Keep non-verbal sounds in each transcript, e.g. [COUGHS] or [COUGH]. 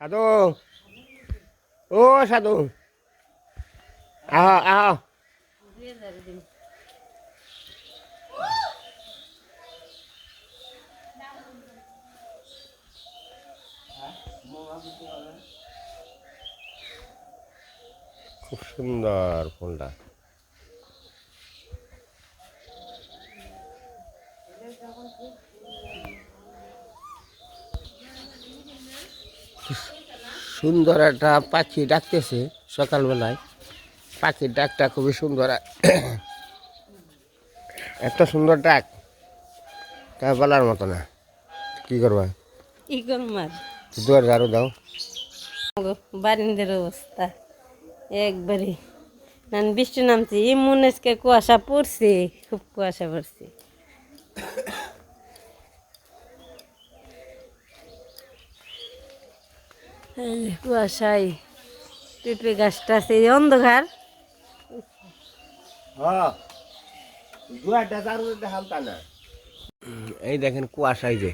সাধু। ও সাধু। আহ আহ। খুব সুন্দর ফুলটা। সুন্দর একটা পাখি ডাকতেছে সকালবেলায়। পাখির ডাকটা খুবই সুন্দর। [COUGHS] এত সুন্দর ডাক। তা বলার মতো না। কি করবা? কি করমার দুয়ার ঝাড়ু দাও। বারিন্দের অবস্থা। একবারে। না বৃষ্টি নামছে। এমন আজকে কুয়াশা পড়ছে খুব কুয়াশা পড়ছে। এই যে কুয়াশায় পেঁপে গাছটা আছে এই অন্ধকার। হ্যাঁ এই দেখেন কুয়াশাই যে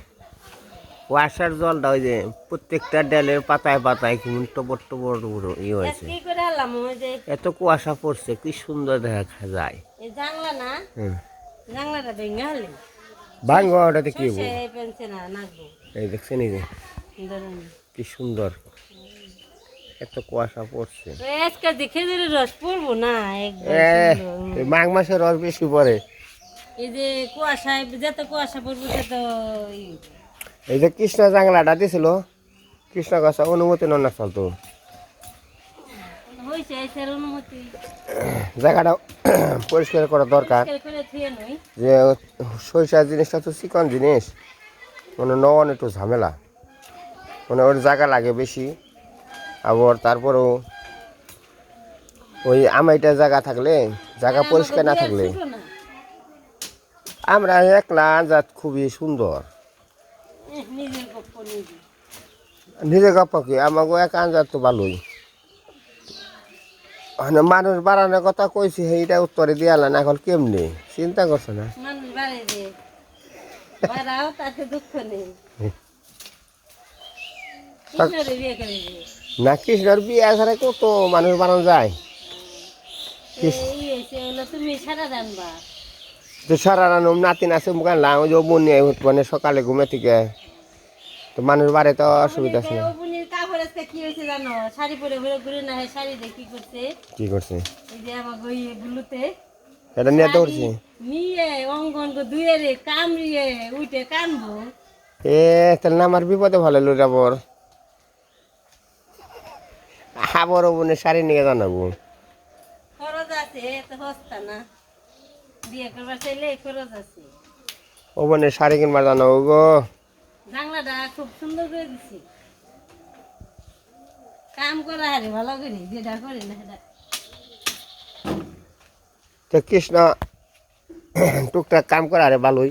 কুয়াশার জলটা ওই যে প্রত্যেকটা ডালের পাতায় পাতায় কেমন টবর টবর টবর ইয়ে হয়েছে। কি করে আলাম ওই যে? এত কুয়াশা পড়ছে কি সুন্দর দেখা যায়। জানলা না? হুম। জানলাটা ভেঙে হলে ভাঙ্গ ওটাতে কি হব? সে পেনছে না নাকবো। এই দেখছেন এই যে। কি সুন্দর। এত কুয়াশা পড়ছে। আজকে যে খেজুরের রস পড়ব না একবার এ, সুন্দর। এই মাঘ মাসের রস বেশি পড়ে। এই যে কুয়াশায় যত কুয়াশা পড়ব তত। এই যে কৃষ্ণ জাংলাটা দিছিল কৃষ্ণ গাছ অনুমতি নন চলতো জায়গাটা [CLEARS THROAT] পরিষ্কার করা দরকার। যে সরিষা জিনিসটা তো চিকন জিনিস মানে নন একটু ঝামেলা। মানে ওর জায়গা লাগে বেশি। আবার তারপরেও ওই আমাইটা জায়গা থাকলে জায়গা পরিষ্কার না থাকলে। আমরা একলা জাত খুবই সুন্দর। নিজের নিজে। নিজে আমাকে এক আঞ্জাত তো ভালোই। মানে মানুষ বাড়ানোর কথা কইছি সেইটা উত্তরে দিয়ে না এখন কেমনি? চিন্তা করছ না? বাড়াও তাতে দুঃখ নেই কৃষ্ণরে বিয়ে করে যে না কৃষ্ণর বিয়ে ছাড়া কত মানুষ বানানো যায়? তো সারা রানুম নাতিন আছে মুখান লাং ওই যে বোন মানে সকালে ঘুমে থেকে। তো মানুষ বাড়ে তো অসুবিধা আছে না? কি হয়েছে জানো? শাড়ি পরে ঘুরে ঘুরে না শাড়ি কি করছে? কি করছে? এই যে আমার ওই এটা নিয়ে দৌড়ছে নিয়ে অঙ্গন গো দুয়ে রে কামড়িয়ে উঠে কানবো। এ তাহলে আমার বিপদে ভালো লো যাবর আবার বোনের শাড়ি নিয়ে জানাব। খরচ আছে এত সস্তা না। বিয়ে করবার চাইলে খরচ আছে। ও বোনের শাড়ি কিনবার জানাব গো। জানলাটা খুব সুন্দর করে দিছি। কাম করা হারে ভালো করি যেটা করি না সেটা। তো কৃষ্ণ টুকটাক কাম করা আরে ভালোই।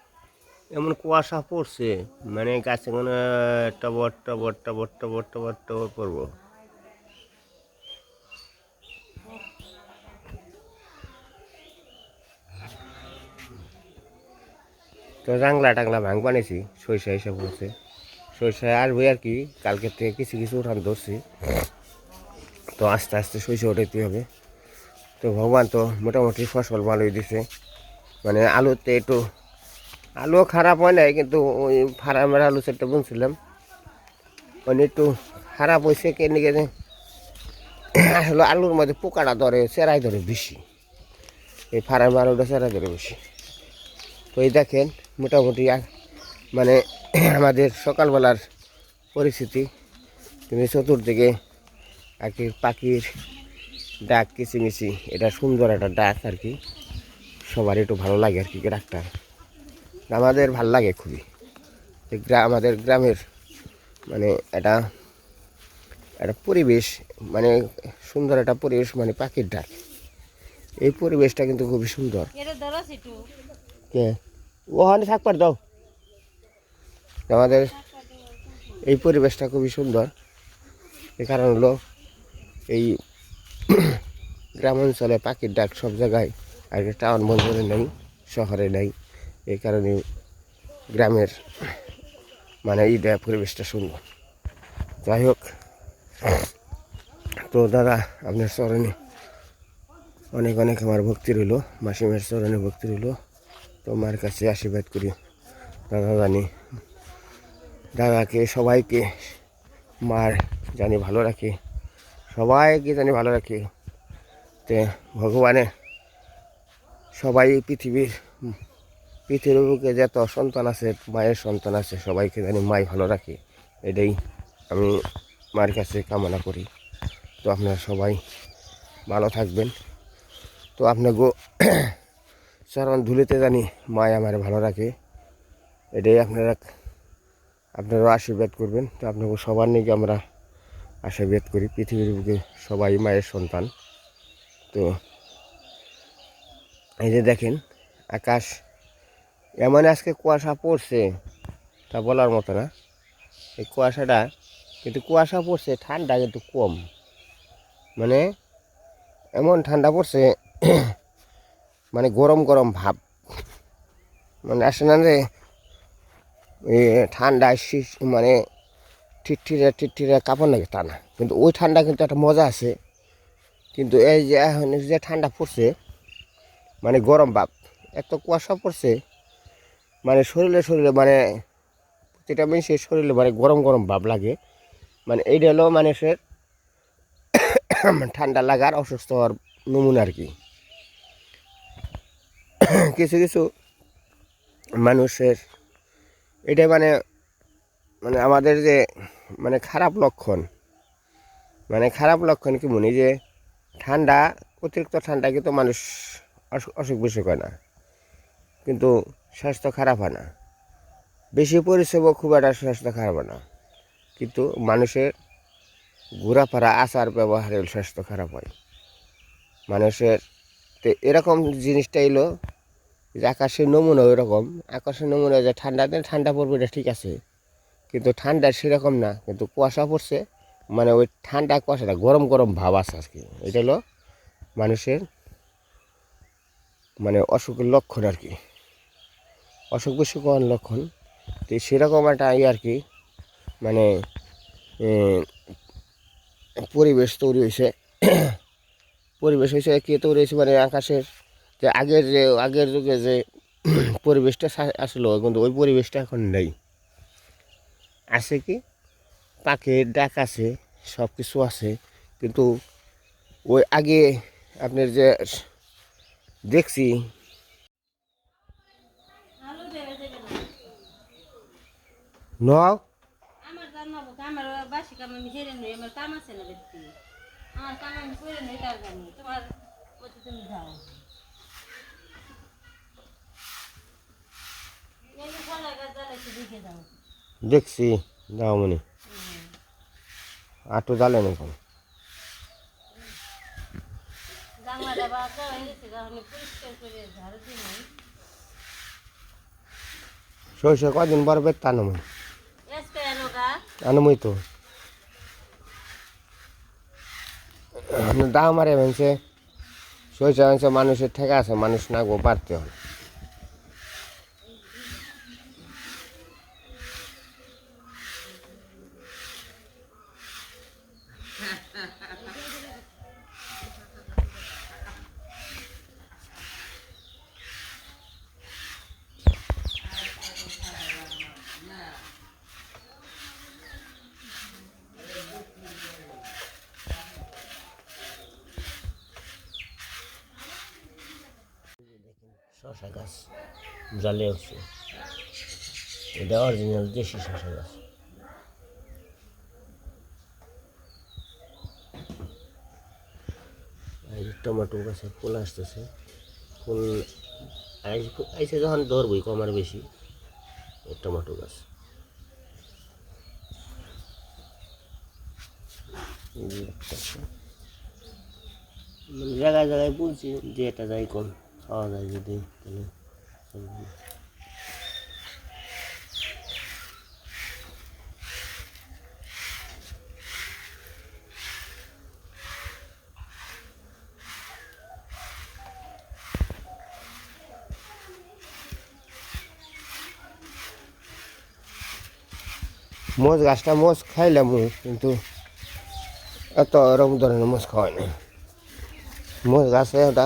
এমন কুয়াশা পড়ছে মানে গাছে কোনো টবর টবর টবর টবর টবর টবর পড়ব। তো জাংলা টাংলা ভাঙ বানিয়েছি, সরিষা হিসাব করছে সরিষা আসবে আর কি, কালকে থেকে কিছু কিছু উঠান ধরছি। তো আস্তে আস্তে সরিষা উঠাইতে হবে। তো ভগবান তো মোটামুটি ফসল ভালোই দিছে। মানে আলুতে একটু আলু খারাপ হয় নাই, কিন্তু ওই ফার্মের আলু সেটা বুনছিলাম। মানে একটু খারাপ হয়েছে কেন গেছে? আসলে আলুর মধ্যে পোকাটা ধরে, চেরাই ধরে বেশি। এই ফার্মের আলুটা চেরাই ধরে বেশি। তো এই দেখেন, মোটামুটি মানে [CLEARS THROAT] আমাদের সকালবেলার পরিস্থিতি। কিন্তু চতুর্দিকে আর কি পাখির ডাক, কিচিমিচি, এটা সুন্দর একটা ডাক আর কি। সবার একটু ভালো লাগে আর কি, ডাকটা। আমাদের ভালো লাগে খুবই। আমাদের গ্রামের মানে এটা একটা পরিবেশ মানে সুন্দর একটা পরিবেশ মানে পাখির ডাক। এই পরিবেশটা কিন্তু খুবই সুন্দর। ওখানে থাকবার দাও আমাদের এই পরিবেশটা খুবই সুন্দর। এ কারণ হলো এই [CLEARS THROAT] গ্রাম অঞ্চলে পাখির ডাক সব জায়গায় আর টাউন বন্দরে নেই শহরে নেই। এই কারণে গ্রামের মানে এই দেয়া পরিবেশটা সুন্দর। যাই হোক, তো দাদা, আপনার চরণে অনেক অনেক আমার ভক্তি রইল, মাসিমের চরণে ভক্তি রইল। তো মার কাছে আশীর্বাদ করি, দাদা জানি, দাদাকে, সবাইকে মার জানি ভালো রাখে, সবাইকে জানি ভালো রাখে। তে ভগবানের সবাই পৃথিবীর পৃথিবীর বুকে যত সন্তান আছে, মায়ের সন্তান আছে, সবাইকে জানি মাই ভালো রাখে। এটাই আমি মার কাছে কামনা করি। তো আপনারা সবাই ভালো থাকবেন। তো আপনাকে [COUGHS] চরণ ধুলিতে জানি মায় আমার ভালো রাখে। এটাই আপনারা আপনারাও আশীর্বাদ করবেন। তো আপনাকে সবার নিয়ে আমরা আশীর্বাদ করি। পৃথিবীর বুকে সবাই মায়ের সন্তান। তো এই যে দেখেন, আকাশ এমন আজকে কুয়াশা পড়ছে, তা বলার মতো না। এই কুয়াশাটা কিন্তু কুয়াশা পড়ছে, ঠান্ডা কিন্তু কম। মানে এমন ঠান্ডা পড়ছে [CLEARS THROAT] মানে গরম গরম ভাব। মানে আসে না যে ঠান্ডা মানে ঠিকঠিরে ঠিকঠিরে কাপড় লাগে তা না। কিন্তু ওই ঠান্ডা কিন্তু একটা মজা আছে। কিন্তু এই যে এখন যে ঠান্ডা পড়ছে মানে গরম ভাব। এত কুয়াশা পড়ছে মানে শরীরে শরীরে মানে প্রতিটা মানুষের শরীরে মানে গরম গরম ভাব লাগে। মানে এইটা হলো মানুষের ঠান্ডা লাগার অসুস্থ হওয়ার নমুনা আর কি। কিছু কিছু মানুষের এটা মানে মানে আমাদের যে মানে খারাপ লক্ষণ মানে খারাপ লক্ষণ কি মনে যে ঠান্ডা, অতিরিক্ত ঠান্ডা কিন্তু মানুষ অসুখ বিসুখ হয় না। কিন্তু স্বাস্থ্য খারাপ হয় না। বেশি পরিশ্রমও খুব একটা স্বাস্থ্য খারাপ হয় না। কিন্তু মানুষের ঘোরাফেরা, আচার ব্যবহারে স্বাস্থ্য খারাপ হয়। মানুষের তো এরকম জিনিসটা এলো যে আকাশের নমুনা ওইরকম আকাশের নমুনা যে ঠান্ডা, দিন ঠান্ডা পড়বে এটা ঠিক আছে। কিন্তু ঠান্ডা সেরকম না। কিন্তু কুয়াশা পড়ছে মানে ওই ঠান্ডা কুয়াশাটা গরম গরম ভাব আছে আজকে। এটা হলো মানুষের মানে অসুখের লক্ষণ আর কি। অসুখ বিসুখ হওয়ার লক্ষণ। তো সেরকম একটা আর কি মানে পরিবেশ তৈরি হয়েছে। পরিবেশ হয়েছে, কে তৈরি হয়েছে মানে আকাশের যে আগের যে, আগের যুগে যে পরিবেশটা আসলো, কিন্তু ওই পরিবেশটা এখন নেই। আছে কি? পাখির ডাক আছে সব কিছু আছে, কিন্তু ওই আগে আপনার যে দেখছি আলু দেবে দেবে না নও। আমার জানাব আমার বাসি কাম আমি সেরে নই আমার কাম আছে না ব্যক্তি। আমার কাম আমি করে নই তার জানি তোমার ওতে তুমি যাও। দেখছি যাও মনে। আটো জ্বালে এখন জানলাটা বাঁকা হয়ে গেছে পরিষ্কার করে ঝাড়ু দিই নাই। সরষে কদিন পর বেত আনমই এসকে এনো গা আনমই তো দাম ভেঙছে সরষে ভেঙছে মানুষের ঠেকা আছে মানুষ না গো পারতে হয় শশা গাছ জালে উঠছে এটা অরিজিনাল দেশি শশা গাছ টমেটো গাছে ফুল আসতেছে। ফুল আইসে যখন ধরবই কম আর বেশি টমেটো গাছ। জায়গায় জায়গায় বলছি যে এটা যাই কম। খাওয়া যায় যদি তাহলে চলবে না। মোজ গাছটা মোজ খাইলাম মুই, কিন্তু এত এরকম ধরনের মোজ খাওয়াই না মোজ গাছে ওটা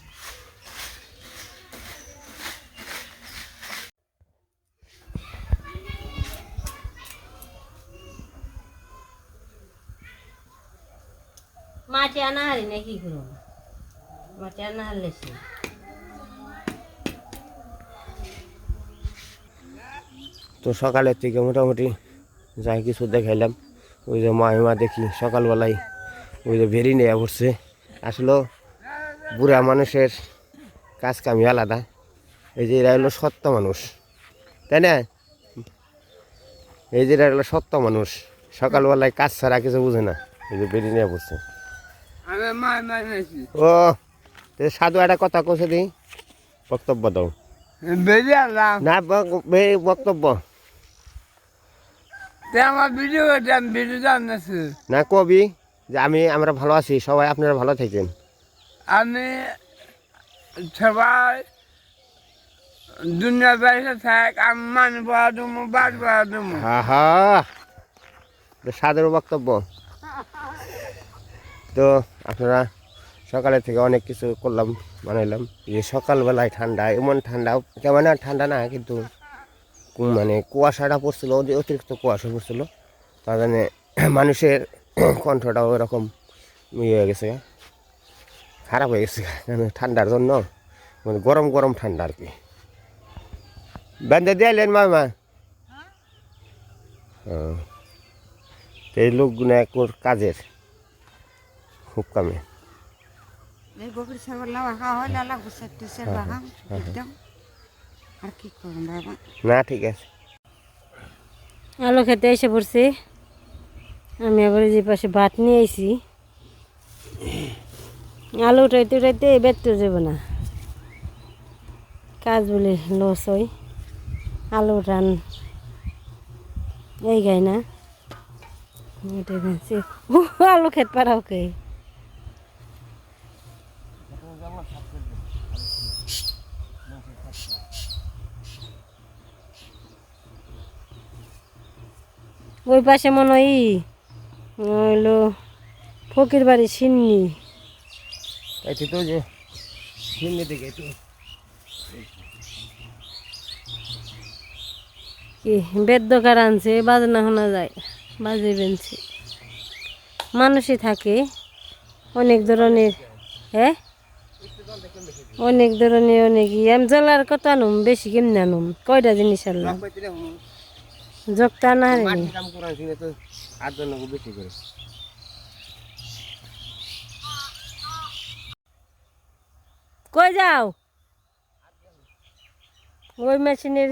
হারি না কি করব মাটি আনা হারলে সে। তো সকালের থেকে মোটামুটি যাই কিছু দেখাইলাম। ওই যে মাহিমা দেখি সকালবেলায় ওই যে ভেরি নেওয়া পড়ছে। আসলে বুড়া মানুষের কাজ কামি আলাদা। এই যে এরা হলো সত্য মানুষ। তাই না? এই যে এরা হলো সত্য মানুষ। সকালবেলায় কাজ ছাড়া কিছু বুঝে না। এই যে বেরিয়ে নিয়ে পড়ছে আমি মাই মাই নাইছি ও সাধু একটা কথা কষে দিই বক্তব্য দাও। না বক্তব্য। না কবি যে আমি আমরা ভালো আছি সবাই আপনারা ভালো থাকেন। আমি সবাই দুনিয়া বাইরে থাক আমি মান পড়া দেবো বাদ পড়া দেবো হা। হা সাদের বক্তব্য। তো আপনারা সকালে থেকে অনেক কিছু করলাম বানাইলাম। এই সকালবেলায় ঠান্ডা এমন ঠান্ডা কেমন আর ঠান্ডা না কিন্তু মানে কুয়াশাটা পড়ছিল অতি- অতিরিক্ত কুয়াশা পড়ছিল। তার জন্য [CLEARS THROAT] মানুষের [CLEARS THROAT] কণ্ঠটাও এরকম ইয়ে হয়ে গেছে খারাপ হয়ে গেছে ঠান্ডার জন্য? মানে গরম গরম ঠান্ডা আর কি। বেঁধে দিলেন মামা। হ্যাঁ। এই লোকগুলো কাজের। খুব কামে। হয় করুন বাবা? না ঠিক আছে। আলু খেতে এসে পড়ছি। আমি আবার যে পাশে ভাত নিয়ে আইছি। আলু উঠাইতে উঠাইতে ব্যর্থ যাব না। কাজ বলে লস হয়। আলু উঠান এই গাই না। আলু খেত পারাও কে? ওই পাশে মনে হয় ই, হইল ফকির বাড়ি সিন্নি। তো যে হিন্দি দিকে তো কি বেদ্যকার আনছে বাজনা শোনা যায় বাজে বেনছে মানুষই থাকে অনেক ধরনের হ্যাঁ অনেক ধরনের অনেক আমি জলার কত আনুম বেশি কেমনি আনুম? কয়টা জিনিস আনলাম? জগটা না রে। কাম করার জন্য তো আট জন বেশি করে। কই যাও? ওই মেশিনের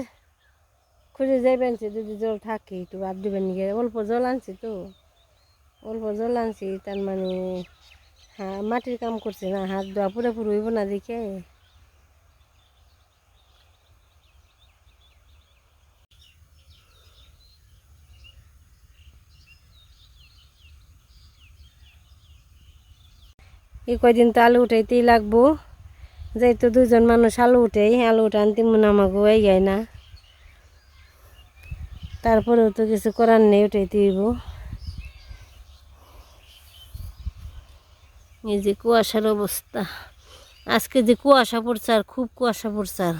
খুঁজে যাইবেন যদি জল থাকে একটু আর দিবেন গিয়ে অল্প জল আনছি তো। অল্প জল আনছি তার মানে হ্যাঁ মাটির কাম করছে না হাত ধোয়া পুরোপুরি হইব না দেখে। এই কয়দিন তো আলু উঠাইতেই লাগবো। যেহেতু দুজন মানুষ আলু উঠেই, আলু উঠান তেমন আমাকে এই যায় না। তারপরেও তো কিছু করার নেই, উঠাইতে হইব। এই যে কুয়াশার অবস্থা। আজকে যে কুয়াশা পড়ছে আর খুব কুয়াশা পড়ছে আর।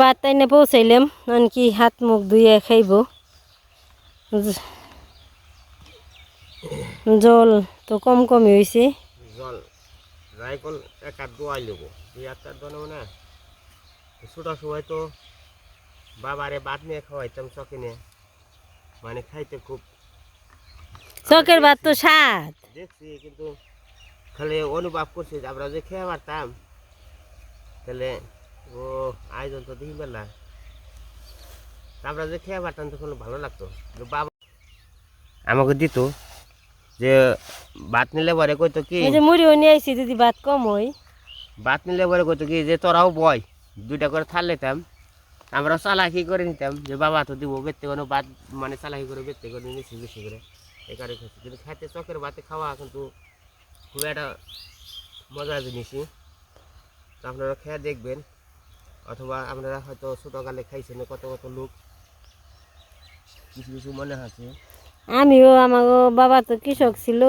ভাত তাইনে পৌঁছাইলাম আনকি হাত মুখ ধুয়ে খাইব। জল তো কম কমই হয়েছে জল? যাই কল এক হাত দোয়াই লব দুই হাত চার দোয়া না? ছোটো সময় তো বাবারে ভাত নিয়ে খাওয়াইতাম চকিনে। মানে খাইতে খুব চকের ভাত তো স্বাদ। দেখছি কিন্তু খালি অনুভব করছি আমরা যে খেয়ে পারতাম তাহলে ও আয়োজন তো দেখি বেলা। আমরা যে খেয়ে পারতাম তখন ভালো লাগতো। বাবা আমাকে দিত যে ভাত নিলে পরে কইতো কি এই যে মুড়িও নিয়ে আইছি যদি ভাত কম হয়। ভাত নিলে পরে কইতো কি যে তোরাও বয় দুইটা করে থাল নিতাম। আমরা চালাকি করে নিতাম যে বাবা তো দিব বেতে কোনো ভাত মানে চালাকি করে বেতে করে নিয়েছি বেশি করে। এই কারণে খাচ্ছি কিন্তু খাইতে চকের ভাতে খাওয়া কিন্তু খুব একটা মজার জিনিসই। আপনারা খেয়ে দেখবেন। অথবা আপনারা হয়তো ছোটোকালে খাইছেন কত কত লোক। কিছু কিছু মনে আছে? আমিও আমার বাবা তো কৃষক ছিল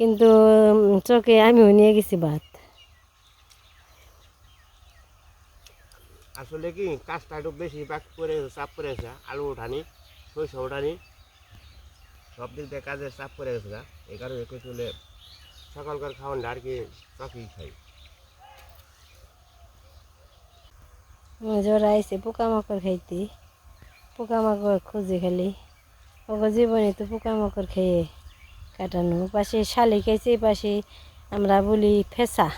কিন্তু চকে আমিও নিয়ে গেছি ভাত। আসলে কি কাজটা একটু বেশি বাক করে চাপ করে গেছে আলু উঠানি শস্য উঠানি সব দিক দিয়ে কাজের চাপ করে গেছে। এই কারণে একটু সকালকার খাওয়ান আর কি চাকরি খাই। জ্বর আইসে পোকামাকড় খাইতে পোকামাকড় খুঁজে খালি। ওগো জীবনে তো পোকামাকড় খেয়ে কাটানো। পাশে শালি খাইছে পাশে আমরা বলি ফেসা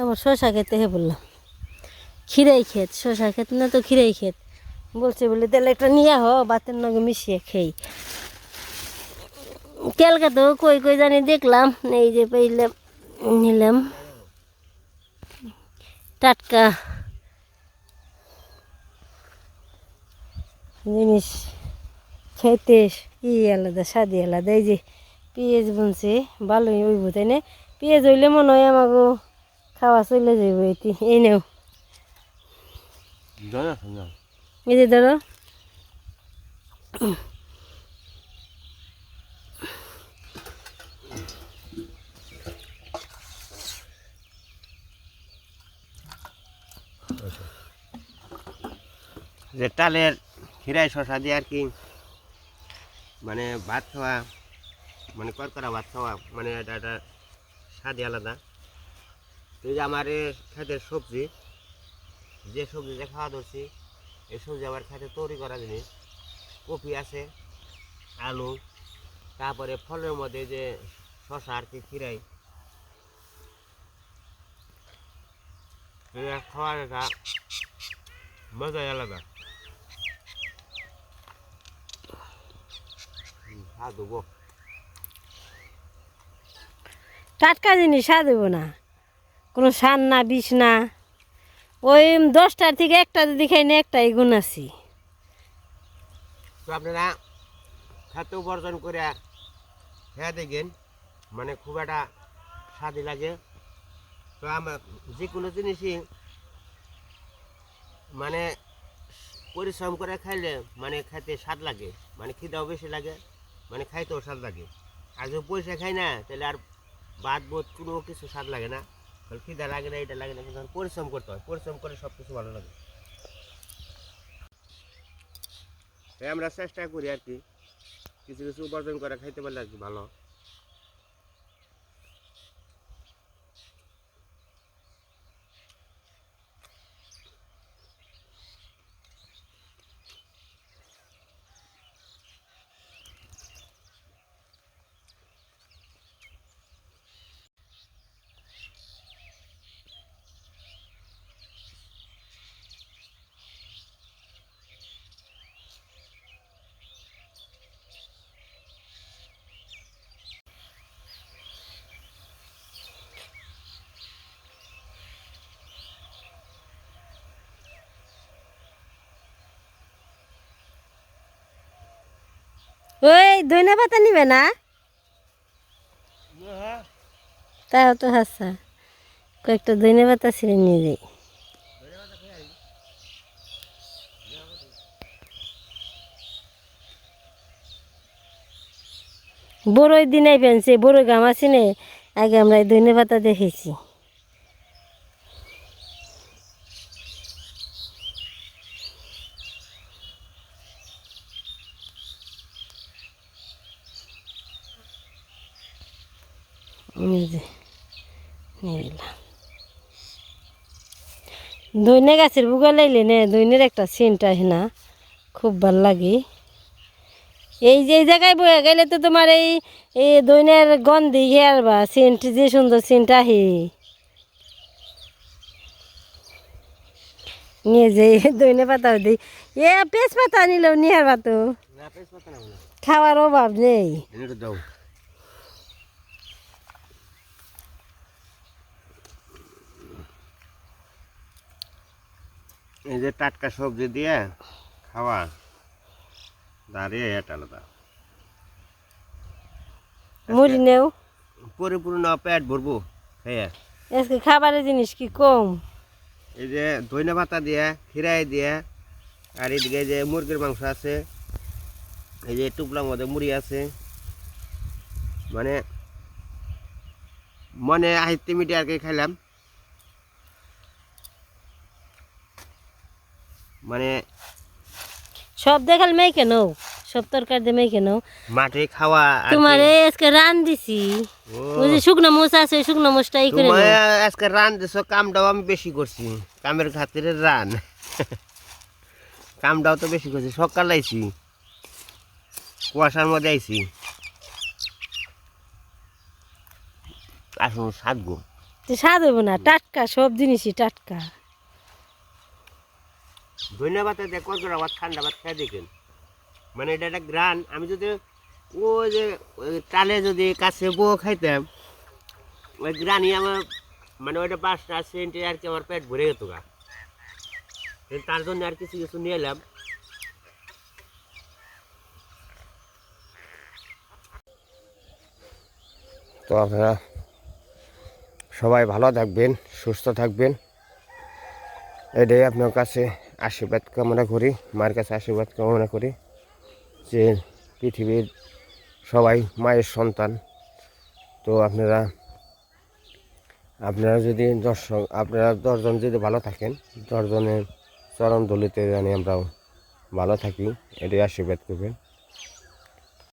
আমার শশা খেতে হে বললাম। খিরাই ক্ষেত শশা ক্ষেত না তো খিরাই ক্ষেত। বলছে বলে তাহলে একটা নিয়ে আহ বাতের নগে মিশিয়ে খেই। ক্যালকাতেও কই কই জানি দেখলাম এই যে পাইলাম নিলাম। টাটকা জিনিস খেতে ই আলাদা স্বাদি আলাদা। এই যে পেঁয়াজ বুনছে ভালোই হইব তাই না? পেঁয়াজ হইলে মনে হয় আমাকে খাওয়া চলে যাইব এটি এই নেও। এই যে ধরো। যে টালের খিরাই শশা দিয়ে আর কি মানে ভাত খাওয়া মানে করকরা ভাত খাওয়া মানে এটা একটা স্বাদই আলাদা। তো যে আমার খেতের সবজি, যে সবজি যে খাওয়া ধরছি, এই সবজি আমার খেতে তৈরি করা জিনিস কপি আছে, আলু, তারপরে ফলের মধ্যে যে শশা আর কি খিরাই খাওয়ার মজাই আলাদা হ্যাঁ দেবো টাটকা জিনিস আর দেবো না। কোনো সার না বিষ না। ওই দশটার থেকে একটা যদি খাই না একটাই গুণ আছি। তো আপনারা খাদ্য উপার্জন করে খেয়ে দেখেন মানে খুব একটা স্বাদই লাগে। তো আমার যে কোনো জিনিসই মানে পরিশ্রম করে খাইলে মানে খেতে স্বাদ লাগে মানে খিদাও বেশি লাগে। মানে খাইতেও স্বাদ লাগে। আর যদি পয়সা খাই না, তাহলে আর বাদ বোধ কোনো কিছু স্বাদ লাগে না। তাহলে খিদা লাগে না, এটা লাগে না, কিন্তু পরিশ্রম করতে হয়। পরিশ্রম করে সব কিছু ভালো লাগে। তাই আমরা চেষ্টা করি আর কি। কিছু কিছু উপার্জন করে খাইতে পারলে আর কি ভালো। ওই ধনে পাতা নিবে না? তাও তো হাসা। কয়েকটা ধনে পাতা ছিঁড়ে নিয়ে যাই। বড়ই দিন আইবেন সে বড়ই গাম আছে আগে আমরা ধনে পাতা দেখেছি এই যে, নিয়ে এলাম। দৈনে গাছের বুগা লাইলে নে দৈনের একটা সেন্ট আসে না। খুব ভালো লাগে। এই যে জায়গায় বয়ে গেলে তো তোমার এই এই দৈনের গন্ধি হেয়ার বা সেন্ট যে সুন্দর সেন্ট আহে নিয়ে যে দৈনে পাতাও দিই। এ পেঁচ পাতা নিলেও নিহার পাতো খাওয়ার অভাব নেই। এই যে টাটকা সবজি দিয়ে খাওয়া দাঁড়িয়ে এটা আলাদা। মুড়ি নেও। পরিপূর্ণ পেট ভরবো হ্যাঁ আজকে খাবারের জিনিস কি কম? এই যে ধনে পাতা দিয়ে খিরাই দিয়ে আর এদিকে যে মুরগির মাংস আছে এই যে টুকলার মধ্যে মুড়ি আছে। মানে মনে আহিতে মিটে আর কি খাইলাম। মানে সব দেখাল মেয়েকে নাও সব তরকারি দিয়ে মেয়েকে নাও। মাঠে খাওয়া তোমার আজকে রান দিছি। ও, ওই যে শুকনো মোচ আছে শুকনো মোচটা ই করে। আজকে রান দিছ কামটাও আমি বেশি করছি কামের খাতিরে রান। কামটাও তো বেশি করছি সকাল আইছি কুয়াশার মধ্যে আইছি। আসুন সাতগো তো স্বাদ হইব না টাটকা সব জিনিসই টাটকা। ধন্যবাদ দেখ কত আবার ঠান্ডা ভাত খাই দেখেন। মানে এটা একটা গ্রান, আমি যদি ওই যে টালে যদি কাছে বউ খাইতাম, ওই গ্রানই আমার মানে ওইটা পাঁচটা সেন্টে আর কি আমার পেট ভরে যেত গা। তার জন্য আর কিছু কিছু নিয়ে এলাম। তো আপনারা সবাই ভালো থাকবেন, সুস্থ থাকবেন। এটাই আপনার কাছে আশীর্বাদ কামনা করি মার কাছে আশীর্বাদ কামনা করি যে পৃথিবীর সবাই মায়ের সন্তান। তো আপনারা আপনারা যদি দর্শক, আপনারা দশজন যদি ভালো থাকেন, দশজনের চরণ দলিতে জানি আমরাও ভালো থাকি, এটাই আশীর্বাদ করবেন।